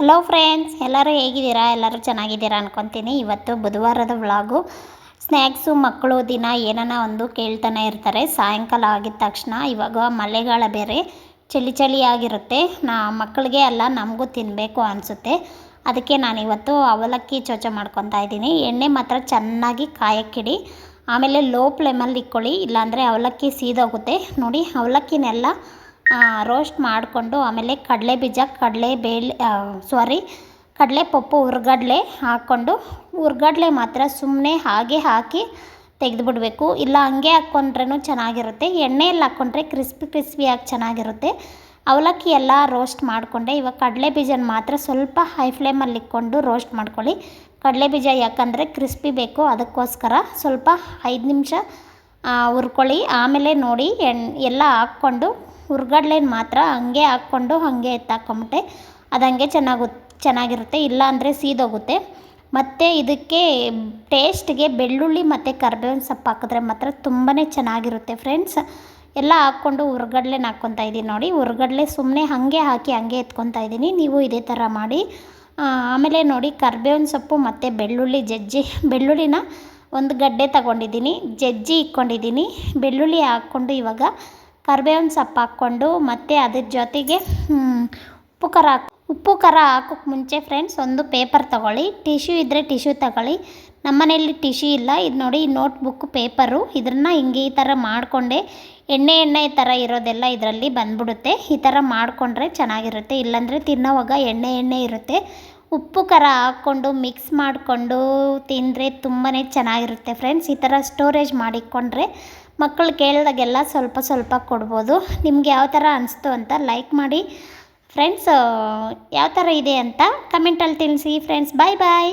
Hello friends ಎಲ್ಲರೂ ಹೇಗಿದ್ದೀರಾ? ಎಲ್ಲರೂ ಚೆನ್ನಾಗಿದ್ದೀರಾ ಅನ್ಕೊತೀನಿ. ಇವತ್ತು ಬುಧವಾರದ ವ್ಲಾಗು. ಸ್ನ್ಯಾಕ್ಸು ಮಕ್ಕಳು, ದಿನ ಏನನ ಒಂದು ಕೇಳ್ತಾನೆ ಇರ್ತಾರೆ. ಸಾಯಂಕಾಲ ಆಗಿದ ತಕ್ಷಣ ಇವಾಗ ಮಳೆಗಾಲ ಬೇರೆ. ಚಳಿ ಆಗಿರುತ್ತೆ. ನಾ, ಮಕ್ಕಳಿಗೆ ಅಲ್ಲ ನಮಗೂ ತಿನ್ನಬೇಕು ಅನಿಸುತ್ತೆ. ಅದಕ್ಕೆ ನಾನು ಇವತ್ತು ಅವಲಕ್ಕಿ ಚೋಚ ಮಾಡ್ಕೊತಾ ಇದ್ದೀನಿ. ಎಣ್ಣೆ ಮಾತ್ರ ಚೆನ್ನಾಗಿ ಕಾಯಕ್ಕಿಡಿ. ಆಮೇಲೆ ಲೋ ಫ್ಲೇಮಲ್ಲಿ ಇಕ್ಕೊಳ್ಳಿ. ಇಲ್ಲಾಂದರೆ ಅವಲಕ್ಕಿ ಸೀದೋಗುತ್ತೆ. ನೋಡಿ, ಅವಲಕ್ಕಿನೆಲ್ಲ ರೋಸ್ಟ್ ಮಾಡಿಕೊಂಡು ಆಮೇಲೆ ಕಡಲೆ ಬೀಜ, ಕಡಲೆ ಬೇಳೆ ಸಾರಿ ಕಡಲೆ ಪಪ್ಪು, ಹುರ್ಗಡ್ಲೆ ಹಾಕ್ಕೊಂಡು, ಹುರ್ಗಡ್ಲೆ ಮಾತ್ರ ಸುಮ್ಮನೆ ಹಾಗೆ ಹಾಕಿ ತೆಗೆದುಬಿಡಬೇಕು. ಇಲ್ಲ, ಹಂಗೆ ಹಾಕ್ಕೊಂಡ್ರೂ ಚೆನ್ನಾಗಿರುತ್ತೆ. ಎಣ್ಣೆಯಲ್ಲಿ ಹಾಕ್ಕೊಂಡ್ರೆ ಕ್ರಿಸ್ಪಿ ಕ್ರಿಸ್ಪಿಯಾಗಿ ಚೆನ್ನಾಗಿರುತ್ತೆ. ಅವಲಕ್ಕಿ ಎಲ್ಲ ರೋಸ್ಟ್ ಮಾಡಿಕೊಂಡೆ. ಇವಾಗ ಕಡಲೆ ಬೀಜನ ಮಾತ್ರ ಸ್ವಲ್ಪ ಹೈ ಫ್ಲೇಮಲ್ಲಿ ಇಟ್ಕೊಂಡು ರೋಸ್ಟ್ ಮಾಡ್ಕೊಳ್ಳಿ. ಕಡಲೆ ಬೀಜ ಯಾಕಂದರೆ ಕ್ರಿಸ್ಪಿ ಬೇಕು, ಅದಕ್ಕೋಸ್ಕರ ಸ್ವಲ್ಪ ಐದು ನಿಮಿಷ ಹುರ್ಕೊಳ್ಳಿ. ಆಮೇಲೆ ನೋಡಿ, ಎಣ್, ಎಲ್ಲ ಹಾಕ್ಕೊಂಡು ಹುರ್ಗಡ್ಲೆನ ಮಾತ್ರ ಹಂಗೆ ಹಾಕ್ಕೊಂಡು ಹಾಗೆ ಎತ್ತಾಕೊಂಬಿಟ್ಟೆ. ಅದು ಹಂಗೆ ಚೆನ್ನಾಗಿ, ಚೆನ್ನಾಗಿರುತ್ತೆ. ಇಲ್ಲ ಅಂದರೆ ಸೀದೋಗುತ್ತೆ. ಮತ್ತು ಇದಕ್ಕೆ ಟೇಸ್ಟ್ಗೆ ಬೆಳ್ಳುಳ್ಳಿ ಮತ್ತು ಕರ್ಬೇವಿನ ಸೊಪ್ಪು ಹಾಕಿದ್ರೆ ಮಾತ್ರ ತುಂಬಾ ಚೆನ್ನಾಗಿರುತ್ತೆ ಫ್ರೆಂಡ್ಸ್. ಎಲ್ಲ ಹಾಕ್ಕೊಂಡು ಹುರ್ಗಡ್ಲೆನ ಹಾಕ್ಕೊತಾ ಇದ್ದೀನಿ ನೋಡಿ. ಹುರ್ಗಡ್ಲೆ ಸುಮ್ಮನೆ ಹಾಗೆ ಹಾಕಿ ಹಾಗೆ ಎತ್ಕೊತಾ ಇದ್ದೀನಿ. ನೀವು ಇದೇ ಥರ ಮಾಡಿ. ಆಮೇಲೆ ನೋಡಿ ಕರ್ಬೇವಿನ ಸೊಪ್ಪು ಮತ್ತು ಬೆಳ್ಳುಳ್ಳಿ ಜಜ್ಜಿ, ಬೆಳ್ಳುಳ್ಳಿನ ಒಂದು ಗಡ್ಡೆ ತಗೊಂಡಿದ್ದೀನಿ. ಜಜ್ಜಿ ಇಟ್ಕೊಂಡಿದ್ದೀನಿ. ಬೆಳ್ಳುಳ್ಳಿ ಹಾಕ್ಕೊಂಡು ಇವಾಗ ಕರ್ಬೇವಿನ ಸೊಪ್ಪು ಹಾಕ್ಕೊಂಡು ಮತ್ತು ಅದ್ರ ಜೊತೆಗೆ ಉಪ್ಪು ಖಾರ ಉಪ್ಪು ಖಾರ ಹಾಕೋಕ್ಕೆ ಮುಂಚೆ ಫ್ರೆಂಡ್ಸ್ ಒಂದು ಪೇಪರ್ ತಗೊಳ್ಳಿ. ಟಿಶ್ಯೂ ಇದ್ದರೆ ಟಿಶ್ಯೂ ತಗೊಳ್ಳಿ. ನಮ್ಮ ಮನೆಯಲ್ಲಿ ಟಿಶ್ಯೂ ಇಲ್ಲ. ಇದು ನೋಡಿ ನೋಟ್ ಬುಕ್ ಪೇಪರು ಇದನ್ನು ಹಿಂಗೆ ಈ ಥರ ಮಾಡಿಕೊಂಡೆ. ಎಣ್ಣೆ ಎಣ್ಣೆ ಥರ ಇರೋದೆಲ್ಲ ಇದರಲ್ಲಿ ಬಂದ್ಬಿಡುತ್ತೆ. ಈ ಥರ ಮಾಡಿಕೊಂಡ್ರೆ ಚೆನ್ನಾಗಿರುತ್ತೆ. ಇಲ್ಲಾಂದರೆ ತಿನ್ನೋವಾಗ ಎಣ್ಣೆ ಎಣ್ಣೆ ಇರುತ್ತೆ. ಉಪ್ಪು ಖಾರ ಹಾಕ್ಕೊಂಡು ಮಿಕ್ಸ್ ಮಾಡಿಕೊಂಡು ತಿಂದರೆ ತುಂಬಾ ಚೆನ್ನಾಗಿರುತ್ತೆ ಫ್ರೆಂಡ್ಸ್. ಈ ಥರ ಸ್ಟೋರೇಜ್ ಮಾಡಿಕೊಂಡ್ರೆ ಮಕ್ಕಳು ಕೇಳಿದಾಗೆಲ್ಲ ಸ್ವಲ್ಪ ಸ್ವಲ್ಪ ಕೊಡ್ಬೋದು. ನಿಮ್ಗೆ ಯಾವ ಥರ ಅನಿಸ್ತು ಅಂತ ಲೈಕ್ ಮಾಡಿ. ಫ್ರೆಂಡ್ಸ್ ಯಾವ ಥರ ಇದೆ ಅಂತ ಕಮೆಂಟಲ್ಲಿ ತಿಳಿಸಿ ಫ್ರೆಂಡ್ಸ್. ಬಾಯ್ ಬಾಯ್.